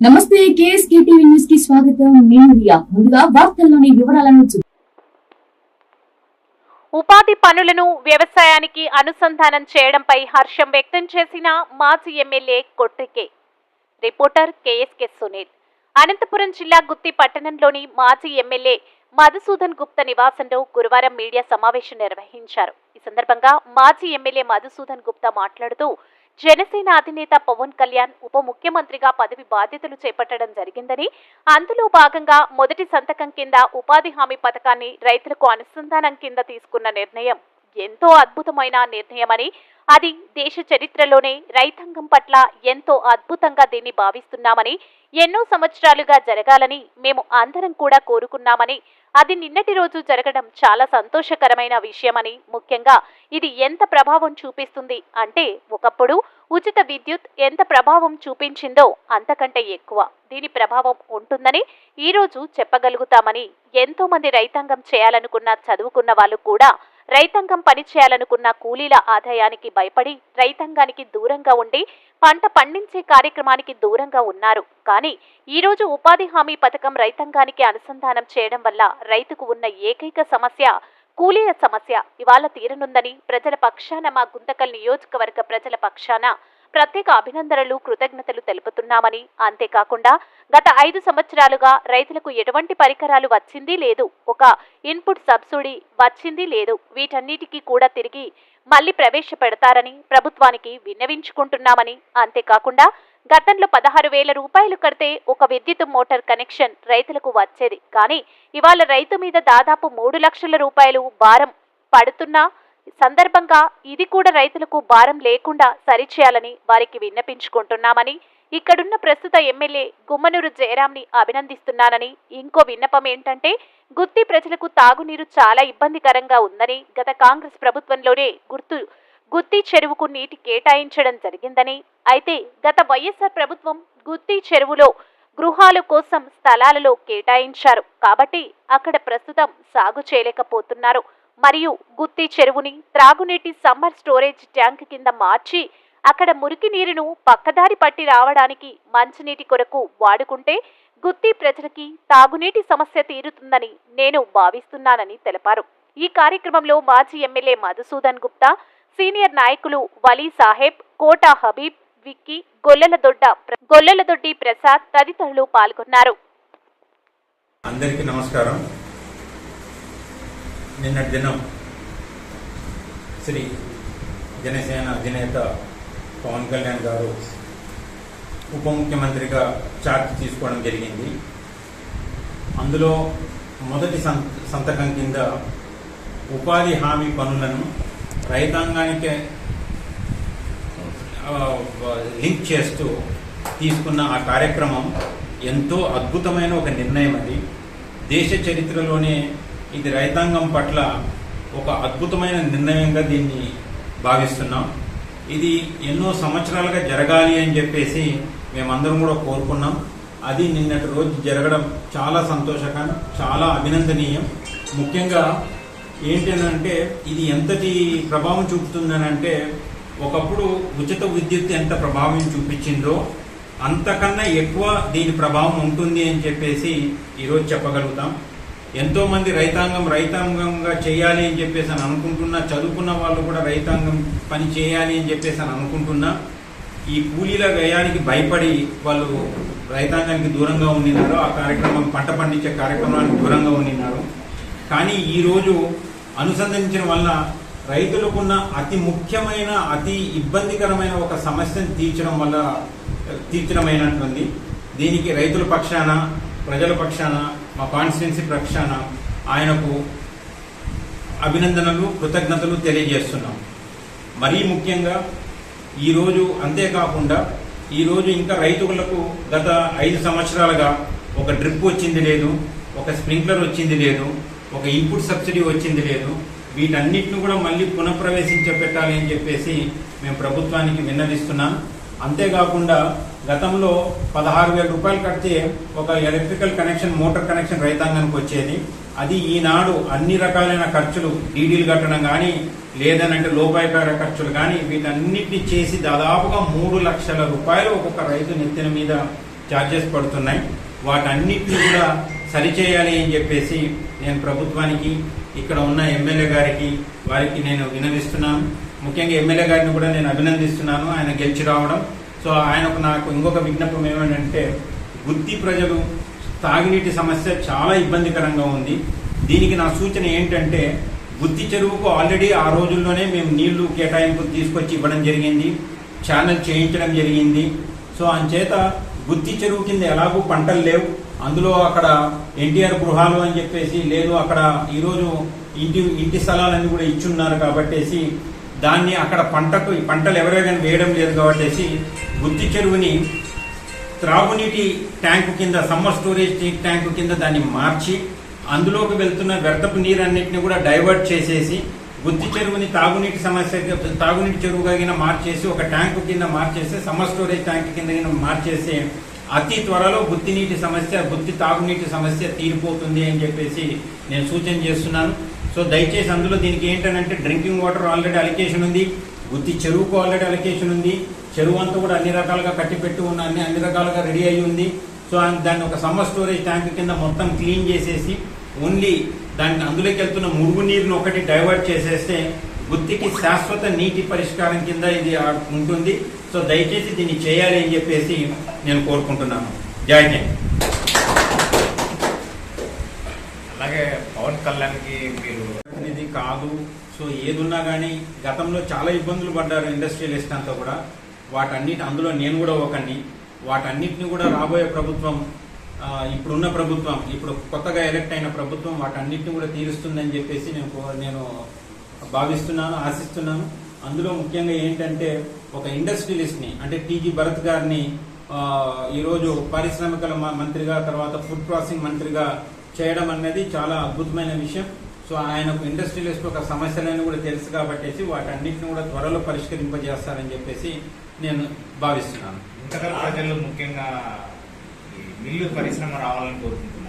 నమస్తే KSK TV న్యూస్కి స్వాగతం. నేను రియా. ముందుగా వార్తల్లోని వివరాలను చూ- ఉపాధి పనులను వ్యవసాయానికి అనుసంధానం చేయడంపై హర్షం వ్యక్తం చేసిన మాజీ ఎమ్మెల్యే కొట్టికే రిపోర్టర్ కేఎస్కే సునీల్. అనంతపురం జిల్లా గుత్తి పట్టణంలోని మాజీ ఎమ్మెల్యే మధుసూదన్ గుప్తా నివాసంలో గురువారం మీడియా సమావేశం నిర్వహించారు. ఈ సందర్భంగా మాజీ ఎమ్మెల్యే మధుసూదన్ గుప్తా మాట్లాడుతూ జనసేన అధినేత పవన్ కళ్యాణ్ ఉప ముఖ్యమంత్రిగా పదవి బాధ్యతలు చేపట్టడం జరిగిందని అందులో భాగంగా మొదటి సంతకం కింద ఉపాధి హామీ పథకాన్ని రైతులకు అనుసంధానం కింద తీసుకున్న నిర్ణయం. ఎంతో అద్భుతమైన నిర్ణయమని అది దేశ చరిత్రలోనే రైతాంగం పట్ల ఎంతో అద్భుతంగా దీన్ని భావిస్తున్నామని ఎన్నో సంవత్సరాలుగా జరగాలని మేము అందరం కూడా కోరుకున్నామని అది నిన్నటి రోజు జరగడం చాలా సంతోషకరమైన విషయమని ముఖ్యంగా ఇది ఎంత ప్రభావం చూపిస్తుంది అంటే ఒకప్పుడు ఉచిత విద్యుత్ ఎంత ప్రభావం చూపించిందో అంతకంటే ఎక్కువ. దీని ప్రభావం ఉంటుందని ఈ రోజు చెప్పగలుగుతామని ఎంతోమంది రైతాంగం చేయాలనుకున్న చదువుకున్న వాళ్ళు కూడా రైతాంగం పని చేయాలనుకున్న కూలీల ఆదాయానికి భయపడి రైతాంగానికి దూరంగా ఉండి పంట పండించే కార్యక్రమానికి దూరంగా ఉన్నారు. కానీ ఈరోజు ఉపాధి హామీ పథకం రైతాంగానికి అనుసంధానం చేయడం వల్ల రైతుకు ఉన్న ఏకైక సమస్య కూలీల సమస్య. ఇవాళ తీరనుందని ప్రజల పక్షాన మా గుంతకల్ నియోజకవర్గ ప్రజల పక్షాన ప్రత్యేక అభినందనలు కృతజ్ఞతలు తెలుపుతున్నామని. అంతేకాకుండా గత ఐదు సంవత్సరాలుగా రైతులకు ఎటువంటి పరికరాలు వచ్చింది లేదు. ఒక ఇన్పుట్ సబ్సిడీ వచ్చింది లేదు. వీటన్నిటికీ కూడా తిరిగి మళ్ళీ ప్రవేశపెడతారని ప్రభుత్వానికి విన్నవించుకుంటున్నామని. అంతేకాకుండా గతంలో పదహారు వేల రూపాయలు కడితే ఒక విద్యుత్ మోటార్ కనెక్షన్ రైతులకు వచ్చేది. కానీ ఇవాళ రైతు మీద దాదాపు మూడు లక్షల రూపాయలు భారం పడుతున్నా సందర్భంగా ఇది కూడా రైతులకు భారం లేకుండా సరిచేయాలని వారికి విన్నపించుకుంటున్నామని ఇక్కడున్న ప్రస్తుత ఎమ్మెల్యే గుమ్మనూరు జయరాంని అభినందిస్తున్నానని ఇంకో విన్నపం ఏంటంటే గుత్తి ప్రజలకు తాగునీరు చాలా ఇబ్బందికరంగా ఉందని గత కాంగ్రెస్ ప్రభుత్వంలోనే గుర్తు గుత్తి చెరువుకు నీటి కేటాయించడం జరిగిందని. అయితే గత వైఎస్ఆర్ ప్రభుత్వం గుత్తి చెరువులో గృహాల కోసం స్థలాలలో కేటాయించారు కాబట్టి అక్కడ ప్రస్తుతం సాగు చేయలేకపోతున్నారు. మరియు గుత్తి చెరువుని త్రాగునీటి సమ్మర్ స్టోరేజ్ ట్యాంక్ కింద మార్చి అక్కడ మురికి నీరును పక్కదారి పట్టి రావడానికి మంచినీటి కొరకు వాడుకుంటే గుత్తి ప్రజలకి తాగునీటి సమస్య తీరుతుందని నేను భావిస్తున్నానని తెలిపారు. ఈ కార్యక్రమంలో మాజీ ఎమ్మెల్యే మధుసూదన్ గుప్తా సీనియర్ నాయకులు వలీ సాహెబ్ కోటా హబీబ్ విక్కీ గొల్లలదొడ్డ గొల్లలదొడ్డి ప్రసాద్ తదితరులు పాల్గొన్నారు. అందరికీ నమస్కారం. నిన్నటి దినం శ్రీ జనసేన అధినేత పవన్ కళ్యాణ్ గారు ఉప ముఖ్యమంత్రిగా చార్జ్ తీసుకోవడం జరిగింది. అందులో మొదటి సం- సంతకం కింద ఉపాధి హామీ పనులను రైతాంగానికి లింక్ చేస్తూ తీసుకున్న ఆ కార్యక్రమం ఎంతో అద్భుతమైన ఒక నిర్ణయం అది. దేశ చరిత్రలోనే ఇది రైతాంగం పట్ల ఒక అద్భుతమైన నిర్ణయంగా దీన్ని భావిస్తున్నాం. ఇది ఎన్నో సంవత్సరాలుగా జరగాలి అని చెప్పేసి మేమందరం కూడా కోరుకున్నాం. అది నిన్నటి రోజు జరగడం చాలా సంతోషకరం చాలా అభినందనీయం. ముఖ్యంగా ఏంటంటే ఇది ఎంతటి ప్రభావం చూపుతుందనంటే ఒకప్పుడు ఉచిత విద్యుత్ ఎంత ప్రభావం చూపించిందో అంతకన్నా ఎక్కువ దీని ప్రభావం ఉంటుంది అని చెప్పేసి ఈరోజు చెప్పగలుగుతాం. ఎంతోమంది రైతాంగం రైతాంగంగా చేయాలి అని చెప్పేసి అని అనుకుంటున్నా చదువుకున్న వాళ్ళు కూడా రైతాంగం పని చేయాలి అని చెప్పేసి అని అనుకుంటున్నా ఈ కూలీల వ్యయానికి భయపడి వాళ్ళు రైతాంగానికి దూరంగా ఉండినారు ఆ కార్యక్రమం పంట పండించే కార్యక్రమానికి దూరంగా ఉండినారు. కానీ ఈ రోజు వల్ల రైతులకున్న అతి ముఖ్యమైన అతి ఇబ్బందికరమైన ఒక సమస్యను తీర్చడం వల్ల తీర్చడమైనటువంటి దీనికి రైతుల పక్షాన ప్రజల పక్షాన మా కాన్స్టిట్యున్సీ పక్షాన ఆయనకు అభినందనలు కృతజ్ఞతలు తెలియజేస్తున్నాం. మరీ ముఖ్యంగా ఈరోజు అంతేకాకుండా ఈరోజు ఇంకా రైతులకు గత ఐదు సంవత్సరాలుగా ఒక డ్రిప్ వచ్చింది లేదు ఒక స్ప్రింక్లర్ వచ్చింది లేదు ఒక ఇన్పుట్ సబ్సిడీ వచ్చింది లేదు. వీటన్నిటిని కూడా మళ్ళీ పునఃప్రవేశించ పెట్టాలి అని చెప్పేసి మేము ప్రభుత్వానికి విన్నవిస్తున్నాం. అంతేకాకుండా గతంలో పదహారు వేల రూపాయలు కడితే ఒక ఎలక్ట్రికల్ కనెక్షన్ మోటార్ కనెక్షన్ రైతాంగానికి వచ్చేది. అది ఈనాడు అన్ని రకాలైన ఖర్చులు డీడీలు కట్టడం కానీ లేదనంటే లోపాయకార ఖర్చులు కానీ వీటన్నిటిని చేసి దాదాపుగా మూడు లక్షల రూపాయలు ఒక్కొక్క రైతు నెత్తిన మీద ఛార్జెస్ పడుతున్నాయి. వాటన్నిటిని కూడా సరిచేయాలి అని చెప్పేసి నేను ప్రభుత్వానికి ఇక్కడ ఉన్న ఎమ్మెల్యే గారికి వారికి నేను వినవిస్తున్నాను. ముఖ్యంగా ఎమ్మెల్యే గారిని కూడా నేను అభినందిస్తున్నాను. ఆయన గెలిచి రావడం. సో ఆయనకు నాకు ఇంకొక విజ్ఞాపం ఏమంటే గుత్తి ప్రజలు తాగినీటి సమస్య చాలా ఇబ్బందికరంగా ఉంది. దీనికి నా సూచన ఏంటంటే గుత్తి చెరువుకు ఆల్రెడీ ఆ రోజుల్లోనే మేము నీళ్ళు కేటాయింపు తీసుకొచ్చి ఇవ్వడం జరిగింది. ఛానల్ చేయించడం జరిగింది. సో అంచేత గుత్తి చెరువు కింద ఎలాగూ పంటలు లేవు. అందులో అక్కడ ఎన్టీఆర్ గృహాలు అని చెప్పేసి లేదు అక్కడ ఈరోజు ఇంటి ఇంటి స్థలాలన్నీ కూడా ఇచ్చున్నారు కాబట్టేసి దాన్ని అక్కడ పంటకు పంటలు ఎవరైనా వేయడం లేదు కాబట్టి గుత్తి చెరువుని త్రాగునీటి ట్యాంకు కింద సమ్మర్ స్టోరేజ్ ట్యాంకు కింద దాన్ని మార్చి అందులోకి వెళ్తున్న వ్యర్థపు నీరన్నింటినీ కూడా డైవర్ట్ చేసేసి గుత్తి చెరువుని తాగునీటి సమస్య తాగునీటి చెరువుగా గిన మార్చేసి ఒక ట్యాంకు కింద మార్చేసి సమ్మర్ స్టోరేజ్ ట్యాంక్ కింద మార్చేసి అతి త్వరలో గుత్తి నీటి సమస్య గుత్తి తాగునీటి సమస్య తీరిపోతుంది అని చెప్పేసి నేను సూచన చేస్తున్నాను. సో దయచేసి అందులో దీనికి ఏంటంటే డ్రింకింగ్ వాటర్ ఆల్రెడీ అలికేషన్ ఉంది గుత్తి చెరువుకు ఆల్రెడీ అలికేషన్ ఉంది చెరువు అంతా కూడా అన్ని రకాలుగా కట్టిపెట్టి ఉన్న అన్ని అన్ని రకాలుగా రెడీ అయి ఉంది. సో దాన్ని ఒక సమ్మర్ స్టోరేజ్ ట్యాంక్ కింద మొత్తం క్లీన్ చేసేసి ఓన్లీ దానికి అందులోకి వెళ్తున్న మురుగు నీరుని ఒకటి డైవర్ట్ చేసేస్తే గుత్తికి శాశ్వత నీటి పరిష్కారం కింద ఇది ఉంటుంది. సో దయచేసి దీన్ని చేయాలి అని చెప్పేసి నేను కోరుకుంటున్నాను. జై హింద్ అలాగే పవన్ కళ్యాణ్కి మీరు ఇది కాదు. సో ఏదున్నా కానీ గతంలో చాలా ఇబ్బందులు పడ్డారు ఇండస్ట్రియలిస్ట్ అంతా కూడా. వాటన్నిటి అందులో నేను కూడా ఒకని వాటన్నిటిని కూడా రాబోయే ప్రభుత్వం ఇప్పుడున్న ప్రభుత్వం ఇప్పుడు కొత్తగా ఎలక్ట్ అయిన ప్రభుత్వం వాటన్నిటిని కూడా తీరుస్తుందని చెప్పేసి నేను నేను భావిస్తున్నాను ఆశిస్తున్నాను. అందులో ముఖ్యంగా ఏంటంటే ఒక ఇండస్ట్రియలిస్ట్ని అంటే టీజీ భరత్ గారిని ఈరోజు పారిశ్రామికల మ- మంత్రిగా తర్వాత ఫుడ్ ప్రాసెసింగ్ మంత్రిగా చేయడం అనేది చాలా అద్భుతమైన విషయం. సో ఆయనకు ఇండస్ట్రియలిస్ట్ ఒక సమస్యలను కూడా తెలుసు కాబట్టి వాటన్నిటిని కూడా త్వరలో పరిష్కరింపజేస్తారని చెప్పేసి నేను భావిస్తున్నాను. ఇంతకల్ ప్రజలు ముఖ్యంగా మిల్లు పరిశ్రమ రావాలని కోరుకుంటున్నాను